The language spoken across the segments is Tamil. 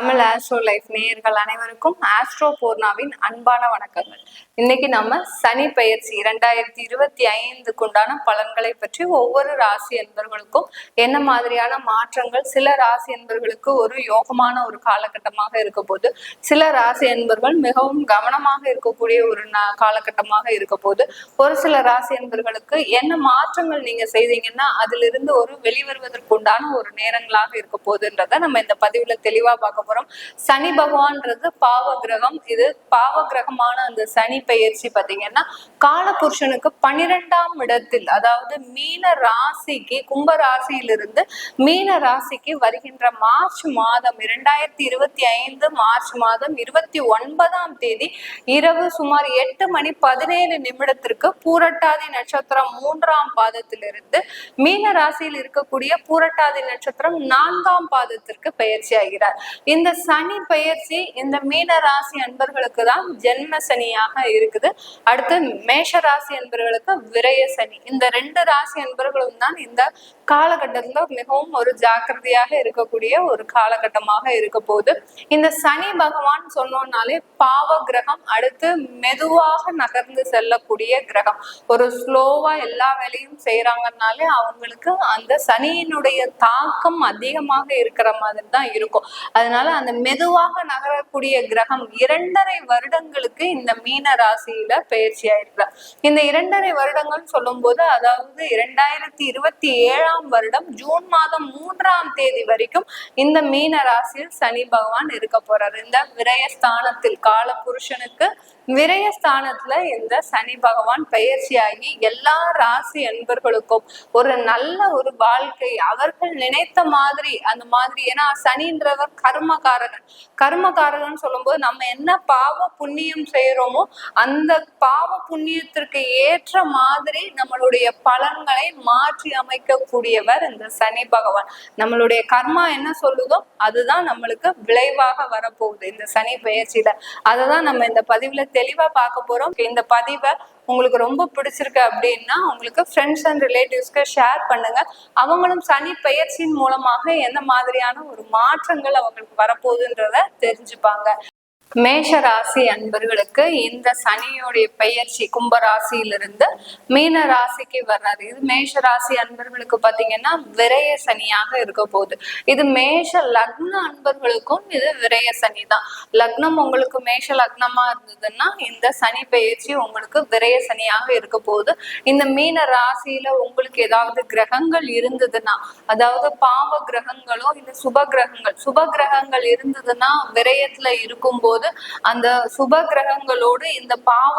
தமிழ் ஆஸ்ட்ரோ லைஃப் நேயர்கள் அனைவருக்கும் ஆஸ்ட்ரோ பூர்ணாவின் அன்பான வணக்கங்கள். இன்னைக்கு நம்ம சனி பயிற்சி இரண்டாயிரத்தி இருபத்தி ஐந்துக்கு உண்டான பலன்களை பற்றி ஒவ்வொரு ராசி என்பர்களுக்கும் என்ன மாதிரியான மாற்றங்கள் சில ராசி என்பர்களுக்கு ஒரு யோகமான ஒரு காலகட்டமாக இருக்க போது சில ராசி என்பர்கள் மிகவும் கவனமாக இருக்கக்கூடிய ஒரு காலகட்டமாக இருக்க போது ஒரு சில ராசி என்பர்களுக்கு என்ன மாற்றங்கள் நீங்க செய்தீங்கன்னா அதிலிருந்து ஒரு வெளிவருவதற்கு உண்டான ஒரு நேரங்களாக இருக்க போகுதுன்றத நம்ம இந்த பதிவுல தெளிவா பார்க்க போறோம் சனி பகவான்றது பாவ கிரகம் இது பாவ கிரகமான அந்த சனி பெயர்ச்சி பாத்தீங்கன்னா காலபுருஷனுக்கு பனிரெண்டாம் இடத்தில் அதாவது மீன ராசிக்கு கும்ப ராசியிலிருந்து மீன ராசிக்கு வருகின்ற மார்ச் மாதம் இரண்டாயிரத்தி இருபத்தி ஐந்து மார்ச் மாதம் இருபத்தி ஒன்பதாம் தேதி இரவு சுமார் எட்டு மணி பதினேழு நிமிடத்திற்கு பூரட்டாதி நட்சத்திரம் மூன்றாம் பாதத்திலிருந்து மீன ராசியில் இருக்கக்கூடிய பூரட்டாதி நட்சத்திரம் நான்காம் பாதத்திற்கு பயிற்சி ஆகிறார். இந்த சனி பயிற்சி இந்த மீன ராசி அன்பர்களுக்கு தான் ஜென்ம சனியாக இருக்குது. அடுத்து மேஷ ராசி அன்பர்களுக்கு விரய சனி. இந்த ரெண்டு ராசி அன்பர்களும் தான் இந்த காலகட்டத்துல மிகவும் ஒரு ஜாக்கிரதையாக இருக்கக்கூடிய ஒரு காலகட்டமாக இருக்க போகுது. இந்த சனி பகவான் சொன்னோம்னாலே பாவ கிரகம் அடுத்து மெதுவாக நகர்ந்து செல்லக்கூடிய கிரகம். ஒரு ஸ்லோவா எல்லா வேலையும் செய்யறாங்கனாலே அவங்களுக்கு அந்த சனியினுடைய தாக்கம் அதிகமாக இருக்கிற மாதிரி தான் இருக்கும். அதனால அந்த மெதுவாக நகரக்கூடிய கிரகம் இரண்டரை வருடங்களுக்கு இந்த மீன ராசியில பயிற்சி ஆயிருக்கிறார் இந்த இரண்டரை வருடங்கள் சொல்லும்போது அதாவது இரண்டாயிரத்தி இருபத்தி ஏழாம் வருடம் ஜூன் மாதம் மூன்றாம் தேதி வரைக்கும் இந்த மீன ராசியில் சனி பகவான் இருக்க போறாரு. இந்த விரயஸ்தானத்தில் கால புருஷனுக்கு விரயஸ்தானத்துல இந்த சனி பகவான் பயிற்சியாகி எல்லா ராசி அன்பர்களுக்கும் ஒரு நல்ல ஒரு வாழ்க்கை அவர்கள் நினைத்த மாதிரி அந்த மாதிரி. ஏன்னா சனின்றவர் கர்மகாரகன் கர்மகாரகன் சொல்லும்போது நம்ம என்ன பாவ புண்ணியம் செய்யறோமோ அந்த பாவ புண்ணியத்திற்கு ஏற்ற மாதிரி நம்மளுடைய பலன்களை மாற்றி அமைக்கக்கூடியவர் இந்த சனி பகவான். நம்மளுடைய கர்மா என்ன சொல்லுதோ அதுதான் நம்மளுக்கு விளைவாக வரப்போகுது இந்த சனி பயிற்சியில அதை தான் நம்ம இந்த பதிவுல தெளிவா பார்க்க போறோம். இந்த பதிவை உங்களுக்கு ரொம்ப பிடிச்சிருக்கு அப்படின்னா உங்களுக்கு ஃப்ரெண்ட்ஸ் அண்ட் ரிலேட்டிவ்ஸ்க்கு ஷேர் பண்ணுங்க. அவங்களும் சனி பெயர்ச்சியின் மூலமாக எந்த மாதிரியான ஒரு மாற்றங்கள் அவங்களுக்கு வரப்போகுதுன்றத தெரிஞ்சுப்பாங்க. மேஷ ராசி அன்பர்களுக்கு இந்த சனியோடைய பெயர்ச்சி கும்ப ராசியிலிருந்து மீன ராசிக்கு வர்றாரு. இது மேஷ ராசி அன்பர்களுக்கு பாத்தீங்கன்னா விரய சனியாக இருக்க போகுது. இது மேஷ லக்ன அன்பர்களுக்கும் இது விரய சனி தான் லக்னம் உங்களுக்கு மேஷ லக்னமா இருந்ததுன்னா இந்த சனி பெயர்ச்சி உங்களுக்கு விரய சனியாக இருக்க போகுது. இந்த மீன ராசியில உங்களுக்கு ஏதாவது கிரகங்கள் இருந்ததுன்னா அதாவது பாவ கிரகங்களோ இல்ல சுப கிரகங்கள் சுப கிரகங்கள் இருந்ததுன்னா விரயத்துல இருக்கும்போது அந்த சுப கிரகங்களோடு இந்த பாவ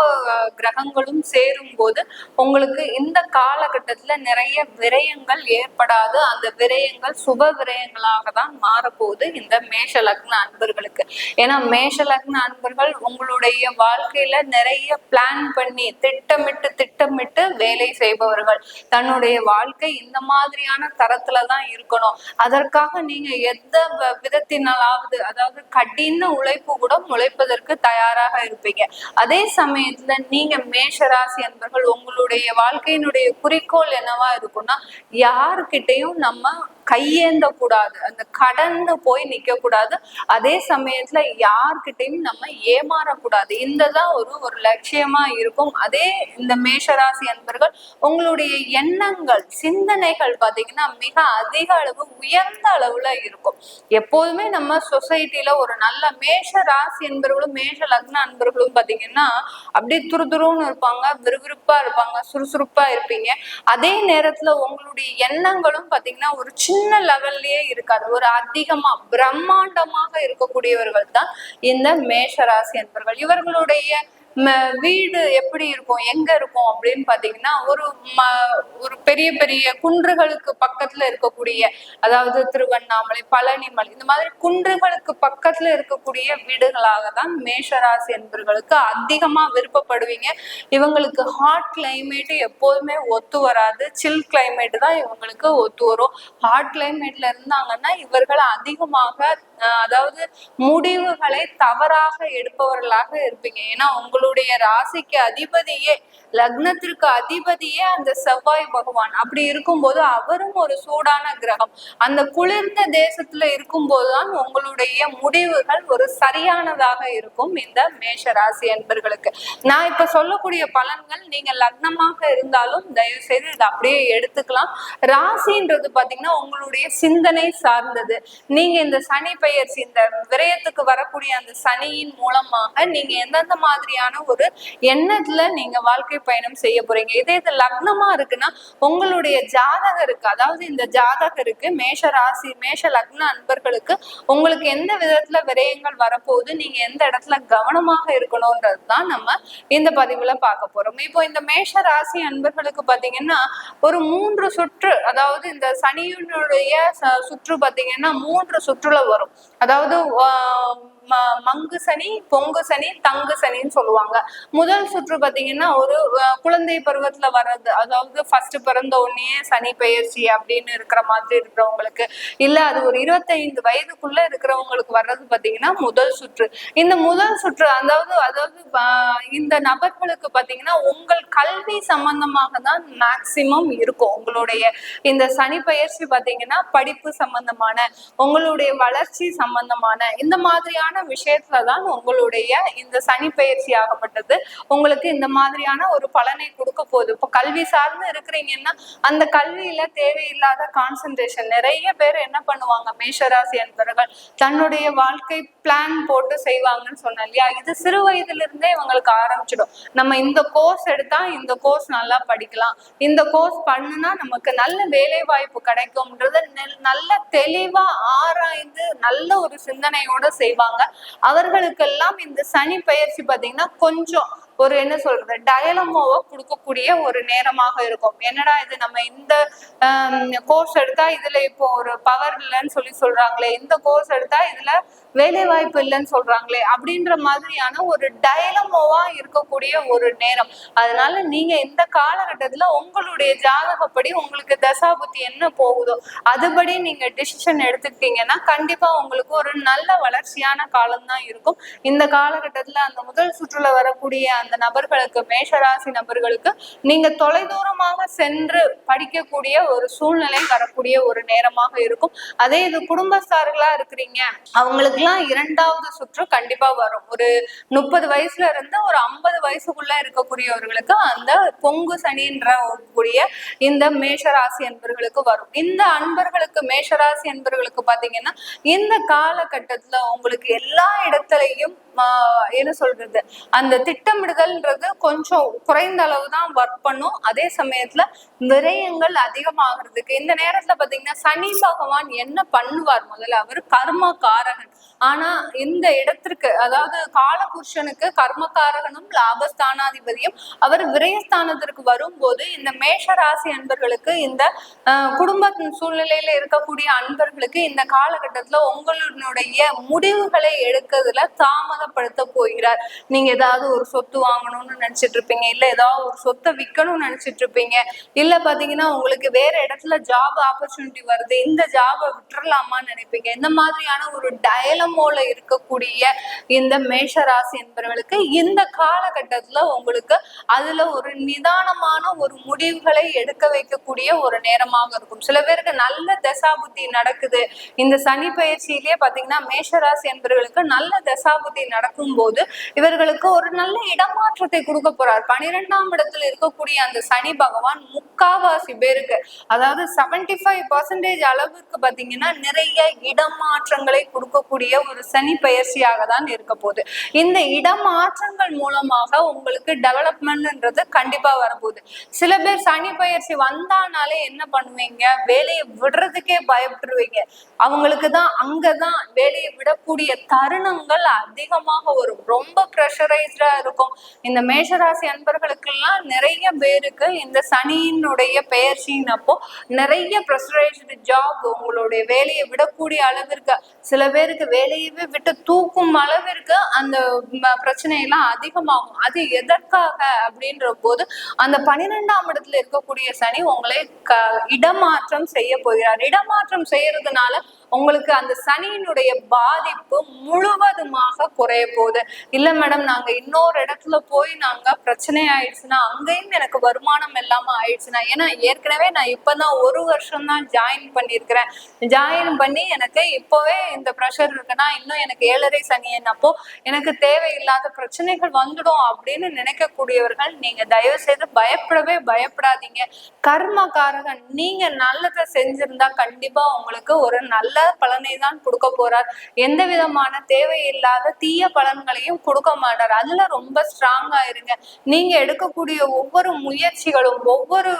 கிரகங்களும் சேரும் போது உங்களுக்கு இந்த காலகட்டத்துல நிறைய விரயங்கள் ஏற்படாது. அந்த விரயங்கள் சுப விரயங்களாக தான் மாறப்போகுது இந்த மேஷ லக்ன அன்பர்களுக்கு. ஏன்னா மேஷ லக்ன அன்பர்கள் உங்களுடைய வாழ்க்கையில நிறைய பிளான் பண்ணி திட்டமிட்டு திட்டமிட்டு வேலை செய்பவர்கள். தன்னுடைய வாழ்க்கை இந்த மாதிரியான தரத்துல தான் இருக்கணும். அதற்காக நீங்க எந்த விதத்தினாலாவது அதாவது கடின உழைப்பு கூட உழைப்பதற்கு தயாராக இருப்பீங்க. அதே சமயத்துல நீங்க மேஷராசி என்பர்கள் உங்களுடைய வாழ்க்கையினுடைய குறிக்கோள் என்னவா இருக்கும்னா யாருக்கிட்டையும் நம்ம கையேந்த கூடாது அந்த கடந்து போய் நிக்க கூடாது அதே சமயத்துல யார்கிட்டையும் நம்ம ஏமாறக்கூடாது. இந்த தான் ஒரு ஒரு லட்சியமா இருக்கும். அதே இந்த மேஷராசி அன்பர்கள் உங்களுடைய எண்ணங்கள் சிந்தனைகள் பாத்தீங்கன்னா மிக அதிக அளவு உயர்ந்த அளவுல இருக்கும். எப்போதுமே நம்ம சொசைட்டில ஒரு நல்ல மேஷ ராசி என்பவர்களும் மேஷ லக்ன அன்பர்களும் பாத்தீங்கன்னா அப்படியே துருதுருன்னு இருப்பாங்க விறுவிறுப்பா இருப்பாங்க சுறுசுறுப்பா இருப்பீங்க. அதே நேரத்துல உங்களுடைய எண்ணங்களும் பாத்தீங்கன்னா ஒரு சின்ன லெவல்லயே இருக்காது. ஒரு அதிகமா பிரம்மாண்டமாக இருக்கக்கூடியவர்கள் தான் இந்த மேஷ ராசி அன்பர்கள். இவர்களுடைய வீடு எப்படி இருக்கும் எங்க இருக்கும் அப்படின்னு பாத்தீங்கன்னா ஒரு ம ஒரு பெரிய பெரிய குன்றுகளுக்கு பக்கத்துல இருக்கக்கூடிய அதாவது திருவண்ணாமலை பழனிமலை இந்த மாதிரி குன்றுகளுக்கு பக்கத்துல இருக்கக்கூடிய வீடுகளாக தான் மேஷராசி என்பவர்களுக்கு அதிகமா விருப்பப்படுவீங்க. இவங்களுக்கு ஹாட் கிளைமேட் எப்போதுமே ஒத்து வராது. சில் கிளைமேட் தான் இவங்களுக்கு ஒத்து வரும். ஹாட் கிளைமேட்ல இருந்தாங்கன்னா இவர்கள் அதிகமாக அஹ், அதாவது முடிவுகளை தவறாக எடுப்பவர்களாக இருப்பீங்க. ஏன்னா உங்களுக்கு உங்களுடைய ராசிக்கு அதிபதியே லக்னத்திற்கு அதிபதியே அந்த செவ்வாய் பகவான். அப்படி இருக்கும்போது அவரும் ஒரு சூடான கிரகம். அந்த குளிர்ந்த தேசத்துல இருக்கும்போதுதான் உங்களுடைய முடிவுகள் ஒரு சரியானதாக இருக்கும் இந்த மேஷ ராசி என்பர்களுக்கு. நான் இப்ப சொல்லக்கூடிய பலன்கள் நீங்க லக்னமாக இருந்தாலும் தயவு செய்து இதை அப்படியே எடுத்துக்கலாம். ராசின்றது பாத்தீங்கன்னா உங்களுடைய சிந்தனை சார்ந்தது. நீங்க இந்த சனி பெயர்ச்சி இந்த விரயத்துக்கு வரக்கூடிய அந்த சனியின் மூலமாக நீங்க எந்தெந்த மாதிரியான ஒரு எண்ணத்துல நீங்க வாழ்க்கை பயணம் செய்ய போறீங்க. இதே இது லக்னமா இருக்குன்னா உங்களுடைய ஜாதகருக்கு அதாவது இந்த ஜாதகருக்கு மேஷ ராசி மேஷ லக்ன அன்பர்களுக்கு உங்களுக்கு எந்த விதத்துல விரயங்கள் வரப்போகுது நீங்க எந்த இடத்துல கவனமாக இருக்கணும்ன்றது தான் நம்ம இந்த பதிவுல பார்க்க போறோம். இப்போ இந்த மேஷ ராசி அன்பர்களுக்கு பாத்தீங்கன்னா ஒரு மூன்று சுற்று அதாவது இந்த சனியினுடைய சுற்று பாத்தீங்கன்னா மூன்று சுற்றுல வரும். அதாவது ஆஹ், மங்கு சனி பொங்கு சனி தங்கு சனின்னு சொல்லுவாங்க. முதல் சுற்று பாத்தீங்கன்னா ஒரு குழந்தை பருவத்துல வர்றது அதாவது ஃபர்ஸ்ட் பிறந்த உடனே சனி பெயர்ச்சி அப்படின்னு இருக்கிற மாதிரி இருக்கிறவங்களுக்கு இல்ல அது ஒரு இருபத்தைந்து வயதுக்குள்ள இருக்கிறவங்களுக்கு வர்றது பாத்தீங்கன்னா முதல் சுற்று. இந்த முதல் சுற்று அதாவது அதாவது இந்த நபர்களுக்கு பாத்தீங்கன்னா உங்கள் கல்வி சம்பந்தமாக தான் மேக்சிமம் இருக்கும். உங்களுடைய இந்த சனி பயிற்சி பாத்தீங்கன்னா படிப்பு சம்பந்தமான உங்களுடைய வளர்ச்சி சம்பந்தமான இந்த மாதிரியான விஷயத்துல தான் உங்களுடைய இந்த சனி பயிற்சி ஆகப்பட்டது. உங்களுக்கு இந்த மாதிரியான ஒரு பலனை கொடுக்க போகுது. இப்போ கல்வி சார்ந்து இருக்கிறீங்கன்னா அந்த கல்வியில தேவையில்லாத கான்சென்ட்ரேஷன் நிறைய பேர் என்ன பண்ணுவாங்க? மேஷராசி என்பவர்கள் தன்னுடைய வாழ்க்கை பிளான் போட்டு செய்வாங்கன்னு சொன்னேன் இல்லையா? இது சிறு வயதுல இருந்தே இவங்களுக்கு ஆரம்பிச்சிடும். நம்ம இந்த கோர்ஸ் எடுத்தா இந்த கோர்ஸ் நல்லா படிக்கலாம். இந்த கோர்ஸ் பண்ணுனா நமக்கு நல்ல வேலை வாய்ப்பு கிடைக்கும்ன்றது நெல்- நல்ல தெளிவா ஆராய்ந்து நல்ல ஒரு சிந்தனையோட செய்வாங்க. அவர்களுக்கெல்லாம் இந்த சனி பயிற்சி பாத்தீங்கன்னா கொஞ்சம் ஒரு என்ன சொல்றது டயலமோவை கொடுக்கக்கூடிய ஒரு நேரமாக இருக்கும். என்னடா இது நம்ம இந்த கோர்ஸ் எடுத்தா இதுல இப்போ ஒரு பவர் இல்லைன்னு சொல்லி சொல்றாங்களே இந்த கோர்ஸ் எடுத்தா இதுல வேலை வாய்ப்பு இல்லைன்னு சொல்றாங்களே அப்படின்ற மாதிரியான ஒரு டயலமோவா இருக்கக்கூடிய ஒரு நேரம். அதனால நீங்க இந்த காலகட்டத்துல உங்களுடைய ஜாதகப்படி உங்களுக்கு தசாபுத்தி என்ன போகுதோ அதுபடி நீங்க டிசிஷன் எடுத்துக்கிட்டீங்கன்னா கண்டிப்பா உங்களுக்கு ஒரு நல்ல வளர்ச்சியான காலம் தான் இருக்கும். இந்த காலகட்டத்துல அந்த முதல் சுற்றுல வரக்கூடிய அந்த அந்த நபர்களுக்கு மேஷராசி நபர்களுக்கு நீங்க தொலைதூரமாக சென்று படிக்கக்கூடிய ஒரு சூழ்நிலை வரக்கூடிய ஒரு நேரமாக இருக்கும். அதே இது குடும்பஸ்தார்களா இருக்கிறீங்க. அவங்களுக்குலாம் இரண்டாவது சுற்று கண்டிப்பா வரும். ஒரு முப்பது வயசுல இருந்து ஒரு ஐம்பது வயசுக்குள்ள இருக்கக்கூடியவர்களுக்கு அந்த பொங்கு சனின்ற கூடிய இந்த மேஷராசி என்பர்களுக்கு வரும். இந்த அன்பர்களுக்கு மேஷராசி என்பர்களுக்கு பாத்தீங்கன்னா இந்த காலகட்டத்துல உங்களுக்கு எல்லா இடத்துலயும் என்ன சொல்றது? அந்த திட்டமிடுதல்ன்றது கொஞ்சம் குறைந்த அளவு தான் ஒர்க் பண்ணும். அதே சமயத்துல விரயங்கள் அதிகமாகிறதுக்கு இந்த நேரத்துல பாத்தீங்கன்னா சனி பகவான் என்ன பண்ணுவார்? முதல்ல அவர் கர்ம காரகன் ஆனா இந்த இடத்திற்கு அதாவது காலபுருஷனுக்கு கர்மகாரகனும் லாபஸ்தானாதிபதியும் அவர் விரயஸ்தானத்திற்கு வரும்போது இந்த மேஷ ராசி அன்பர்களுக்கு இந்த ஆஹ், சூழ்நிலையில இருக்கக்கூடிய அன்பர்களுக்கு இந்த காலகட்டத்துல உங்களுடைய முடிவுகளை எடுக்கிறதுல தாமதம் தாமதப்படுத்த போகிறார். நீங்க ஏதாவது ஒரு சொத்து வாங்கணும்னு நினைச்சிட்டு இருப்பீங்க இல்ல ஏதாவது ஒரு சொத்தை விற்கணும்னு நினைச்சிட்டு இருப்பீங்க இல்ல பாத்தீங்கன்னா உங்களுக்கு வேற இடத்துல ஜாப் ஆப்பர்ச்சுனிட்டி வருது இந்த ஜாபை விட்டுறலாமான்னு நினைப்பீங்க. இந்த மாதிரியான ஒரு டயலமோல இருக்கக்கூடிய இந்த மேஷ ராசி என்பவர்களுக்கு இந்த காலகட்டத்துல உங்களுக்கு அதுல ஒரு நிதானமான ஒரு முடிவுகளை எடுக்க வைக்கக்கூடிய ஒரு நேரமாக இருக்கும். சில பேருக்கு நல்ல தசாபுத்தி நடக்குது. இந்த சனி பயிற்சியிலேயே பாத்தீங்கன்னா மேஷராசி என்பவர்களுக்கு நல்ல தசாபுத்தி நடக்கும் போது இவர்களுக்கு ஒரு நல்ல இடமாற்றத்தை கொடுக்க போறார். பனிரெண்டாம் இடத்துல இருக்கக்கூடிய அந்த சனி பகவான் முக்காவாசி பேருக்கு அதாவது செவன்டி ஃபைவ் பர்சன்டேஜ் அளவுக்கு பாத்தீங்கன்னா நிறைய இடமாற்றங்களை கொடுக்கக்கூடிய ஒரு சனி பயிற்சியாக தான் இருக்க போகுது. இந்த இடமாற்றங்கள் மூலமாக உங்களுக்கு டெவலப்மெண்ட்ன்றது கண்டிப்பா வரப்போகுது. சில பேர் சனி பயிற்சி வந்தானாலே என்ன பண்ணுவீங்க? வேலையை விடுறதுக்கே பயப்படுவீங்க. அவங்களுக்கு தான் அங்கதான் வேலையை விடக்கூடிய தருணங்கள் பயங்கரமாக வரும். ரொம்ப ப்ரெஷரைஸ்டா இருக்கும். இந்த மேஷராசி அன்பர்களுக்கெல்லாம் நிறைய பேருக்கு இந்த சனியினுடைய பெயர்ச்சியின் அப்போ நிறைய ப்ரெஷரைஸ்டு ஜாப் உங்களுடைய வேலையை விடக்கூடிய அளவிற்கு சில பேருக்கு வேலையவே விட்டு தூக்கும் அளவிற்கு அந்த பிரச்சனையெல்லாம் அதிகமாகும். அது எதற்காக அப்படின்ற போது அந்த பனிரெண்டாம் இடத்துல இருக்கக்கூடிய சனி உங்களை க இடமாற்றம் செய்ய போகிறார். இடமாற்றம் செய்யறதுனால உங்களுக்கு அந்த சனியினுடைய பாதிப்பு முழுவதுமாக குறைய போகுது. இல்ல மேடம் நாங்க இன்னொரு இடத்துல போய் நாங்க பிரச்சனை ஆயிடுச்சுன்னா அங்கேயும் எனக்கு வருமானம் இல்லாம ஆயிடுச்சுன்னா ஏன்னா ஏற்கனவே நான் இப்பதான் ஒரு வருஷம் தான் ஜாயின் பண்ணியிருக்கிறேன். ஜாயின் பண்ணி எனக்கு இப்போவே இந்த ப்ரெஷர் இருக்குன்னா இன்னும் எனக்கு ஏழரை சனி என்னப்போ எனக்கு தேவையில்லாத பிரச்சனைகள் வந்துடும் அப்படின்னு நினைக்கக்கூடியவர்கள் நீங்க தயவு செய்து பயப்படவே பயப்படாதீங்க. கர்மகாரகன் நீங்க நல்லதை செஞ்சிருந்தா கண்டிப்பா உங்களுக்கு ஒரு நல்ல பலனை தான் கொடுக்க போறார். எந்த விதமான தேவையில்லாத தீய பலன்களையும் கொடுக்க மாட்டார். அதுல ரொம்ப ஸ்ட்ராங்கா இருங்க. நீங்க எடுக்கக்கூடிய ஒவ்வொரு முயற்சிகளும் ஒவ்வொரு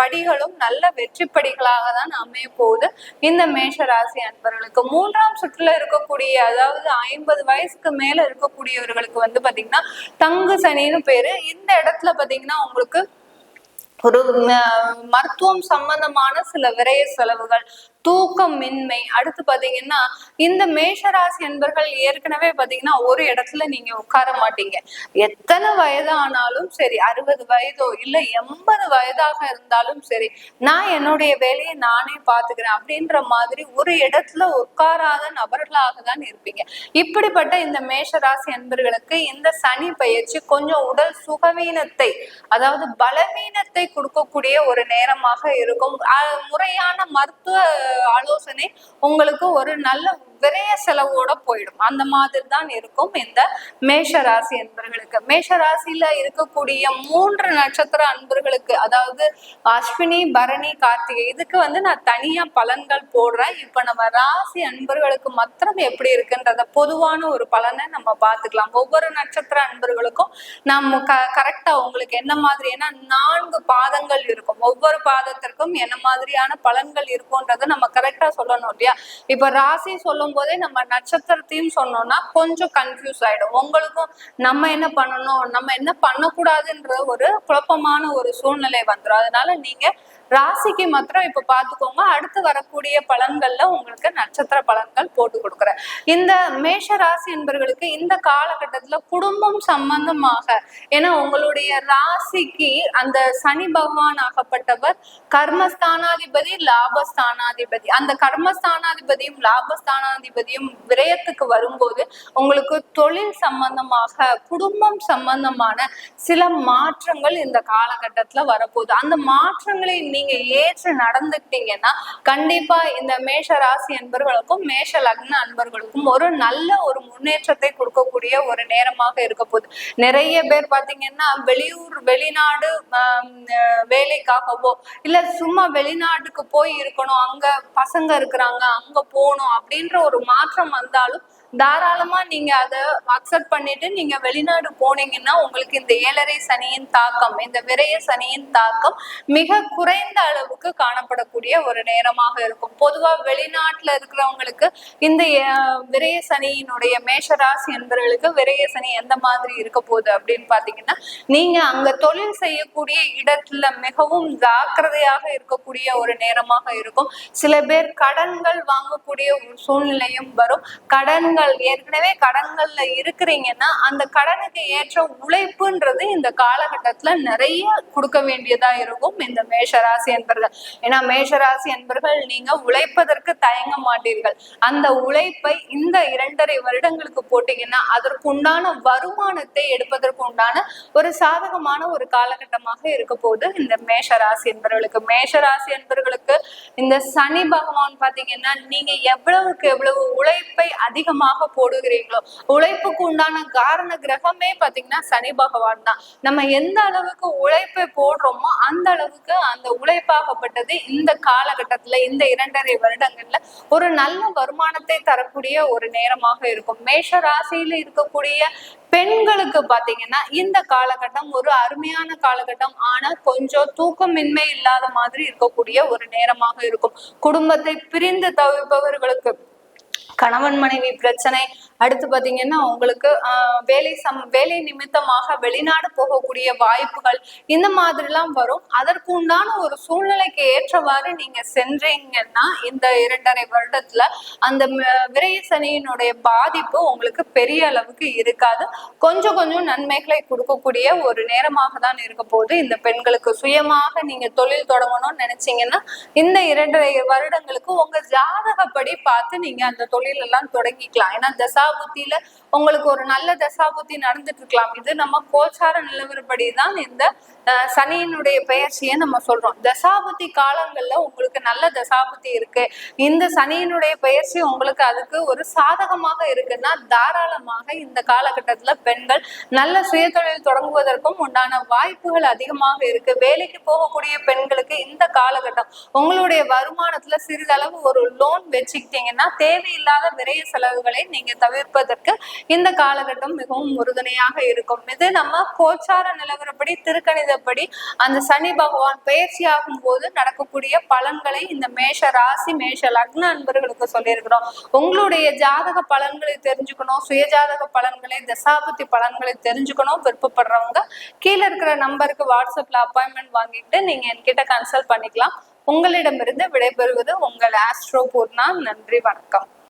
படிகளும் நல்ல வெற்றி படிகளாக தான் அமைய போகுது. இந்த மேஷ ராசி அன்பர்களுக்கு. மூன்றாம் சுற்றுல இருக்கக்கூடிய அதாவது ஐம்பது வயசுக்கு மேல இருக்கக்கூடியவர்களுக்கு வந்து பாத்தீங்கன்னா தங்கு சனின்னு பேரு. இந்த இடத்துல பாத்தீங்கன்னா உங்களுக்கு ஒரு மருத்துவம் சம்பந்தமான சில விரைய செலவுகள் தூக்கமின்மை. அடுத்து பாத்தீங்கன்னா இந்த மேஷராசி என்பர்கள் ஏற்கனவே பாத்தீங்கன்னா ஒரு இடத்துல நீங்க உட்கார மாட்டீங்க. எத்தனை வயதானாலும் சரி அறுபது வயதோ இல்ல எண்பது வயதாக இருந்தாலும் சரி நான் என்னுடைய வேலையை நானே பாத்துக்கிறேன் அப்படின்ற மாதிரி ஒரு இடத்துல உட்காராத நபர்களாக தான் இருப்பீங்க. இப்படிப்பட்ட இந்த மேஷராசி அன்பர்களுக்கு இந்த சனி பயிற்சி கொஞ்சம் உடல் சுகவீனத்தை அதாவது பலவீனத்தை கொடுக்கக்கூடிய ஒரு நேரமாக இருக்கும். அஹ் முறையான மருத்துவ ஆலோசனை உங்களுக்கு ஒரு நல்ல விரைய செலவோட போயிடும். அந்த மாதிரி தான் இருக்கும் இந்த மேஷ ராசி அன்பர்களுக்கு. மேஷ ராசியில இருக்கக்கூடிய மூன்று நட்சத்திர அன்பர்களுக்கு அதாவது அஸ்வினி பரணி கார்த்திகை இதுக்கு வந்து நான் தனியா பலன்கள் போடுறேன். இப்ப நம்ம ராசி அன்பர்களுக்கு மாத்திரம் எப்படி இருக்குன்றத பொதுவான ஒரு பலனை நம்ம பார்த்துக்கலாம். ஒவ்வொரு நட்சத்திர அன்பர்களுக்கும் நம்ம க கரெக்டா உங்களுக்கு என்ன மாதிரி ஏன்னா நான்கு பாதங்கள் இருக்கும். ஒவ்வொரு பாதத்திற்கும் என்ன மாதிரியான பலன்கள் இருக்கும்ன்றத நம்ம கரெக்டா சொல்லணும் இல்லையா? இப்ப ராசி சொல்லும் போதே நம்ம நட்சத்திரத்தையும் சொன்னோம்னா கொஞ்சம் கன்ஃபியூஸ் ஆயிடும். உங்களுக்கும் நம்ம என்ன பண்ணணும்? நம்ம என்ன பண்ணக்கூடாதுன்ற ஒரு குழப்பமான ஒரு சூழ்நிலை வந்துடும் அதனால நீங்க ராசிக்கு மாத்திரம் இப்ப பாத்துக்கோங்க அடுத்து வரக்கூடிய பலன்கள்ல உங்களுக்கு நட்சத்திர பலன்கள் போட்டு கொடுக்குறேன். இந்த மேஷ ராசி என்பவர்களுக்கு இந்த காலகட்டத்துல குடும்பம் சம்பந்தமாக ஏன்னா உங்களுடைய ராசிக்கு அந்த சனி பகவான் ஆகப்பட்டவர் கர்மஸ்தானாதிபதி லாபஸ்தானாதிபதி. அந்த கர்மஸ்தானாதிபதியும் லாபஸ்தானாதிபதியும் விரயத்துக்கு வரும்போது உங்களுக்கு தொழில் சம்பந்தமாக குடும்பம் சம்பந்தமான சில மாற்றங்கள் இந்த காலகட்டத்துல வரப்போகுது. அந்த மாற்றங்களை நீங்க ஏற்று நடந்துக்கிட்டீங்கன்னா கண்டிப்பா இந்த மேஷ ராசி அன்பர்களுக்கும் மேஷ லக்ன அன்பர்களுக்கும் ஒரு நல்ல ஒரு முன்னேற்றத்தை கொடுக்கக்கூடிய ஒரு நேரமாக இருக்க போகுது. நிறைய பேர் பாத்தீங்கன்னா வெளியூர் வெளிநாடு வேலைக்காகவோ இல்ல சும்மா வெளிநாட்டுக்கு போய் இருக்கணும் அங்க பசங்க இருக்கிறாங்க அங்க போகணும் அப்படின்ற ஒரு மாற்றம் வந்தாலும் தாராளமா நீங்க அதை அக்செப்ட் பண்ணிட்டு நீங்க வெளிநாடு போனீங்கன்னா உங்களுக்கு இந்த ஏழரை சனியின் தாக்கம் இந்த விரய சனியின் தாக்கம் மிக குறைந்த அளவுக்கு காணப்படக்கூடிய ஒரு நேரமாக இருக்கும். பொதுவா வெளிநாட்டுல இருக்கிறவங்களுக்கு இந்த விரைய சனியினுடைய மேஷராசி என்பவர்களுக்கு விரய சனி எந்த மாதிரி இருக்க போகுது அப்படின்னு பாத்தீங்கன்னா நீங்க அங்க தொழில் செய்யக்கூடிய இடத்துல மிகவும் ஜாக்கிரதையாக இருக்கக்கூடிய ஒரு நேரமாக இருக்கும். சில பேர் கடன்கள் வாங்கக்கூடிய ஒரு சூழ்நிலையும் வரும். கடன் கடன்கள் ஏற்கனவே கடன்கள்ல இருக்கிறீங்கன்னா அந்த கடனுக்கு ஏற்ற உழைப்புன்றது இந்த காலகட்டத்துல நிறைய கொடுக்க வேண்டியதா இருக்கும் இந்த மேஷராசி என்பர்கள். ஏன்னா மேஷராசி என்பர்கள் நீங்க உழைப்பதற்கு தயங்க மாட்டீர்கள். அந்த உழைப்பை இந்த இரண்டரை வருடங்களுக்கு போட்டீங்கன்னா அதற்கு உண்டான வருமானத்தை எடுப்பதற்கு உண்டான ஒரு சாதகமான ஒரு காலகட்டமாக இருக்க போகுது இந்த மேஷராசி என்பவர்களுக்கு மேஷராசி என்பவர்களுக்கு இந்த சனி பகவான் பாத்தீங்கன்னா நீங்க எவ்வளவுக்கு எவ்வளவு உழைப்பை அதிகமாக போடுகிறீங்களோ உழைப்புக்கு உண்டான காரண கிரகமே பாத்தீங்கன்னா சனி பகவான் தான். நம்ம எந்த அளவுக்கு உழைப்பை போடுறோமோ அந்த அளவுக்கு அந்த உழைப்பாகப்பட்டது இந்த காலகட்டத்துல இந்த இரண்டரை வருடங்கள்ல ஒரு நல்ல வருமானத்தை தரக்கூடிய ஒரு நேரமாக இருக்கும். மேஷ ராசியில இருக்கக்கூடிய பெண்களுக்கு பாத்தீங்கன்னா இந்த காலகட்டம் ஒரு அருமையான காலகட்டம். ஆனா கொஞ்சம் தூக்கமின்மை இல்லாத மாதிரி இருக்கக்கூடிய ஒரு நேரமாக இருக்கும். குடும்பத்தை பிரிந்து தவிப்பவர்களுக்கு கணவன் மனைவி பிரச்சனை. அடுத்து பாத்தீங்கன்னா உங்களுக்கு வேலை சம் வேலை நிமித்தமாக வெளிநாடு போகக்கூடிய வாய்ப்புகள் இந்த மாதிரிலாம் வரும். அதற்கு உண்டான ஒரு சூழ்நிலைக்கு ஏற்றவாறு நீங்க சென்றீங்கன்னா இந்த இரண்டரை வருடத்துல அந்த விரைசனியினுடைய சனியினுடைய பாதிப்பு உங்களுக்கு பெரிய அளவுக்கு இருக்காது. கொஞ்சம் கொஞ்சம் நன்மைகளை கொடுக்கக்கூடிய ஒரு நேரமாக தான் இருக்க போது இந்த பெண்களுக்கு சுயமாக நீங்க தொழில் தொடங்கணும்னு நினைச்சீங்கன்னா இந்த இரண்டரை வருடங்களுக்கு உங்க ஜாதகப்படி பார்த்து நீங்க அந்த தொழில் எல்லாம் தொடங்கிக்கலாம். ஏன்னா தசாபுத்தியில உங்களுக்கு ஒரு நல்ல தசாபுத்தி நடந்துட்டு இருக்கலாம் இது நம்ம கோச்சார நிலவரப்படி தான் இந்த சனியினுடைய பெயர்ச்சியை நம்ம சொல்றோம். தசாபுத்தி காலங்கள்ல உங்களுக்கு நல்ல தசாபுத்தி இருக்கு. இந்த சனியினுடைய பெயர்ச்சி உங்களுக்கு அதுக்கு ஒரு சாதகமாக இருக்குன்னா தாராளமாக இந்த காலகட்டத்துல பெண்கள் நல்ல சுயதொழில் தொடங்குவதற்கும் உண்டான வாய்ப்புகள் அதிகமாக இருக்கு. வேலைக்கு போகக்கூடிய பெண்களுக்கு இந்த காலகட்டம் உங்களுடைய வருமானத்துல சிறிதளவு ஒரு லோன் வச்சுக்கிட்டீங்கன்னா தேவையில்லாத விரைய செலவுகளை நீங்க தவிர்ப்பதற்கு இந்த காலகட்டம் மிகவும் உறுதுணையாக இருக்கும். இது நம்ம கோச்சார நிலவரப்படி திருக்கணிதப்படி அந்த சனி பகவான் பயிற்சி ஆகும் போது நடக்கக்கூடிய பலன்களை இந்த மேஷ ராசி மேஷ லக்ன அன்பர்களுக்கு சொல்லியிருக்கிறோம். உங்களுடைய ஜாதக பலன்களை தெரிஞ்சுக்கணும் சுயஜாதக பலன்களை தசாபுத்தி பலன்களை தெரிஞ்சுக்கணும். விருப்பப்படுறவங்க கீழே இருக்கிற நம்பருக்கு வாட்ஸ்அப்ல அப்பாயின்மெண்ட் வாங்கிட்டு நீங்க என்கிட்ட கன்சல்ட் பண்ணிக்கலாம். உங்களிடமிருந்து விடைபெறுவது உங்கள் ஆஸ்ட்ரோ பூர்ணா. நன்றி வணக்கம்.